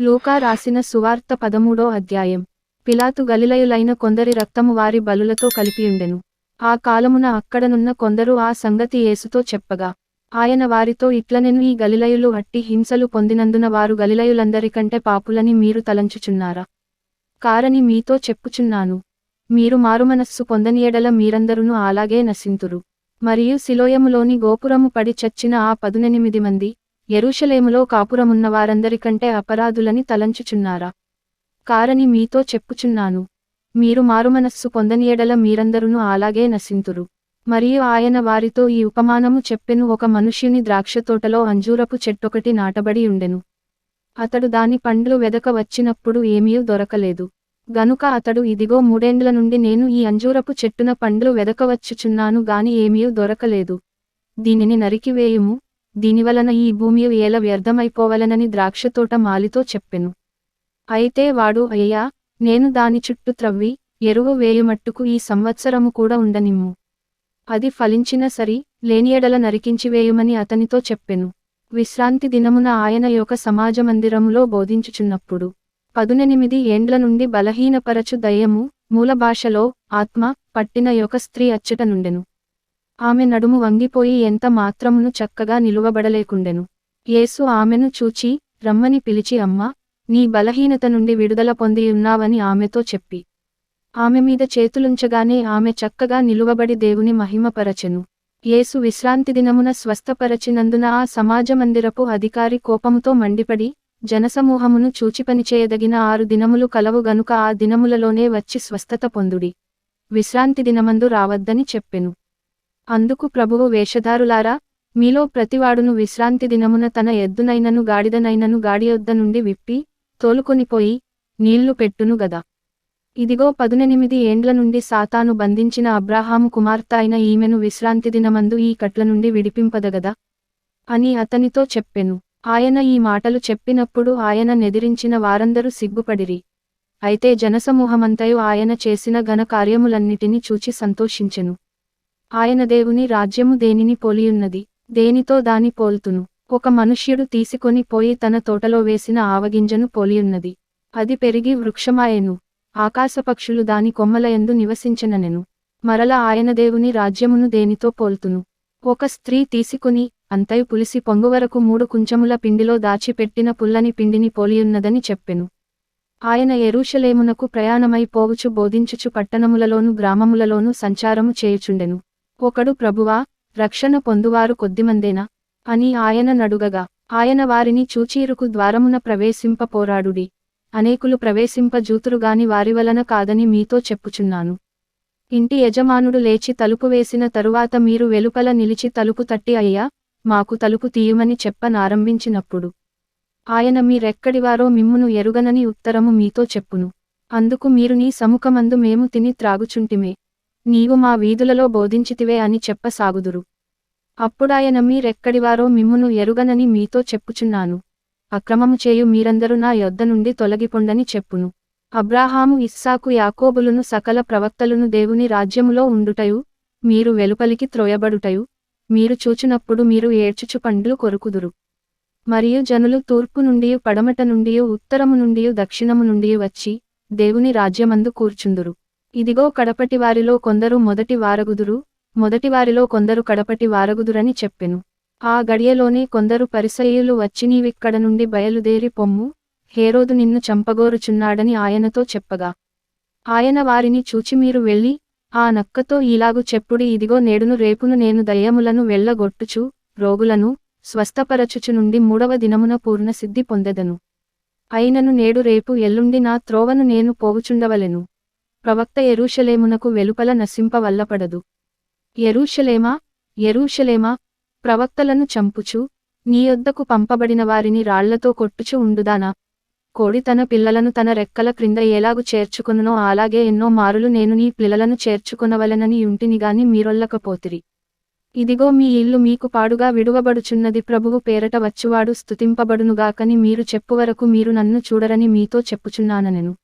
లూకా రాసిన సువార్త పదమూడో అధ్యాయం. పిలాతు గలిలయులైన కొందరి రక్తము వారి బలులతో కలిపియుండెను. ఆ కాలమున అక్కడనున్న కొందరు ఆ సంగతి యేసుతో చెప్పగా ఆయన వారితో ఇట్లనెను ఈ గలిలయులు అట్టి హింసలు పొందినందున వారు గలిలయులందరికంటే పాపులని మీరు తలంచుచున్నారా? కారని మీతో చెప్పుచున్నాను. మీరు మారుమనస్సు పొందనియడల మీరందరును అలాగే నశింతురు. మరియు శిలోయములోని గోపురము పడి చచ్చిన ఆ పదునెనిమిది మంది ఎరుషలేములో కాపురమున్న వారందరికంటే అపరాధులని తలంచుచున్నారా? కారని మీతో చెప్పుచున్నాను. మీరు మారుమనస్సు పొందనియడల మీరందరును అలాగే నశింతురు. మరియు ఆయన వారితో ఈ ఉపమానము చెప్పెను ఒక మనుష్యుని ద్రాక్షతోటలో అంజూరపు చెట్టొకటి నాటబడి ఉండెను. అతడు దాని పండ్లు వెదక వచ్చినప్పుడు ఏమీ దొరకలేదు. గనుక అతడు ఇదిగో మూడేండ్ల నుండి నేను ఈ అంజూరపు చెట్టున పండ్లు వెదకవచ్చుచున్నాను గాని ఏమీ దొరకలేదు. దీనిని నరికివేయుము. దీనివలన ఈ భూమి ఏల వ్యర్థమైపోవలనని ద్రాక్షతోట మాలితో చెప్పెను. అయితే వాడు అయ్యా నేను దాని చుట్టూ త్రవ్వి ఎరువు వేయుమట్టుకు ఈ సంవత్సరము కూడా ఉండనిమ్ము. అది ఫలించిన సరి లేనియడల నరికించివేయుమని అతనితో చెప్పెను. విశ్రాంతి దినమున ఆయన యొక్క సమాజమందిరములో బోధించుచున్నప్పుడు పదునెనిమిది ఏండ్ల నుండి బలహీనపరచు దయ్యము మూల భాషలో ఆత్మ పట్టిన యొక్క స్త్రీ అచ్చట నుండెను. ఆమె నడుము వంగిపోయి ఎంత మాత్రమును చక్కగా నిలువబడలేకుండెను. యేసు ఆమెను చూచి రమ్మని పిలిచి అమ్మా నీ బలహీనత నుండి విడుదల పొందియున్నావని ఆమెతో చెప్పి. ఆమె మీద చేతులుంచగానే ఆమె చక్కగా నిలువబడి దేవుని మహిమపరచెను. యేసు విశ్రాంతి దినమున స్వస్థపరచినందున ఆ సమాజమందిరపు అధికారి కోపముతో మండిపడి జనసమూహమును చూచిపనిచేయదగిన ఆరు దినములు కలవు గనుక ఆ దినములలోనే వచ్చి స్వస్థత పొందుడి. విశ్రాంతి దినమందు రావద్దని చెప్పెను. అందుకు ప్రభువు వేషధారులారా మీలో ప్రతివాడును విశ్రాంతి దినమున తన ఎద్దునైనను గాడిదనైనను గాడియొద్ద నుండి విప్పి తోలుకొనిపోయి నీళ్ళు పెట్టును గదా. ఇదిగో పదునెనిమిది ఏండ్ల నుండి సాతాను బంధించిన అబ్రాహాము కుమార్తె అయిన ఈమెను విశ్రాంతి దినమందు ఈ కట్ల నుండి విడిపింపదగదా అని అతనితో చెప్పెను. ఆయన ఈ మాటలు చెప్పినప్పుడు ఆయన నెదిరించిన వారందరూ సిగ్గుపడిరి. అయితే జనసమూహమంతయు ఆయన చేసిన ఘన కార్యములన్నిటినీ చూచి సంతోషించెను. ఆయన దేవుని రాజ్యము దేనిని పోలియున్నది? దేనితో దాని పోల్తును? ఒక మనుష్యుడు తీసుకొని పోయి తన తోటలో వేసిన ఆవగింజను పోలియున్నది. అది పెరిగి వృక్షమాయెను. ఆకాశపక్షులు దాని కొమ్మలయందు నివసించననెను. మరల ఆయన దేవుని రాజ్యమును దేనితో పోల్తును? ఒక స్త్రీ తీసుకుని అంతయు పులిసి పొంగువరకు మూడు కుంచముల పిండిలో దాచిపెట్టిన పుల్లని పిండిని పోలియున్నదని చెప్పెను. ఆయన ఎరూషలేమునకు ప్రయాణమై పోవుచు బోధించుచు పట్టణములలోను గ్రామములలోను సంచారము చేయుచుండెను. ఒకడు ప్రభువా రక్షణ పొందువారు కొద్దిమందేనా? అని ఆయన నడుగగా ఆయన వారిని చూచీరుకు ద్వారమున ప్రవేశింపపోరాడుడి. అనేకులు ప్రవేశింప జూతురుగాని వారి వలన కాదని మీతో చెప్పుచున్నాను. ఇంటి యజమానుడు లేచి తలుపు వేసిన తరువాత మీరు వెలుపల నిలిచి తలుపు తట్టి అయ్యా మాకు తలుపు తీయమని చెప్పనారంభించినప్పుడు. ఆయన మీరెక్కడివారో మిమ్మును ఎరుగనని ఉత్తరము మీతో చెప్పును. అందుకు మీరు నీ సముఖమందు మేము తిని త్రాగుచుంటిమే. నీవు మా వీధులలో బోధించితివే అని చెప్పసాగుదురు. అప్పుడాయన మీరెక్కడివారో మిమ్మును ఎరుగనని మీతో చెప్పుచున్నాను. అక్రమము చేయు మీరందరూ నా యొద్ద నుండి తొలగిపొండని చెప్పును. అబ్రాహాము ఇస్సాకు యాకోబులును సకల ప్రవక్తలను దేవుని రాజ్యములో ఉండుటయు మీరు వెలుపలికి త్రోయబడుటయు మీరు చూచినప్పుడు మీరు ఏడ్చుచు పండ్లు కొరుకుదురు. మరియు జనులు తూర్పు నుండి పడమట నుండి ఉత్తరము నుండి దక్షిణము నుండి వచ్చి దేవుని రాజ్యమందు కూర్చుందురు. ఇదిగో కడపటి వారిలో కొందరు మొదటి వారగుదురు మొదటి వారిలో కొందరు కడపటి వారగుదురని చెప్పెను. ఆ గడియలోనే కొందరు పరిసయ్యులు వచ్చి నీవిక్కడ నుండి బయలుదేరి పొమ్ము హేరోదు నిన్ను చంపగోరుచున్నాడని ఆయనతో చెప్పగా. ఆయన వారిని చూచి మీరు వెళ్ళి ఆ నక్కతో ఇలాగు చెప్పుడి ఇదిగో నేడును రేపును నేను దయ్యములను వెళ్ళగొట్టుచు రోగులను స్వస్థపరచుచు నుండి మూడవ దినమున పూర్ణ సిద్ధి పొందెదను. అయినను నేడు రేపు ఎల్లుండి నా త్రోవను నేను పోవుచుండవలెను. ప్రవక్త ఎరూషలేమునకు వెలుపల నశింపవల్లపడదు. ఎరూషలేమా ఎరూషలేమా ప్రవక్తలను చంపుచు నీ యొద్దకు పంపబడిన వారిని రాళ్ళతో కొట్టుచు ఉండుదానా? కోడి తన పిల్లలను తన రెక్కల క్రింద ఏలాగు చేర్చుకొనునో అలాగే ఎన్నో మారులు నేను నీ పిల్లలను చేర్చుకొనవలెనని యుంటినిగాని మీరొల్లకపోతిరి. ఇదిగో మీ ఇల్లు మీకు పాడుగా విడువబడుచున్నది ప్రభువు పేరట వచ్చువాడు స్తుతింపబడునుగాకని మీరు చెప్పువరకు మీరు నన్ను చూడరని మీతో చెప్పుచున్నాననెను.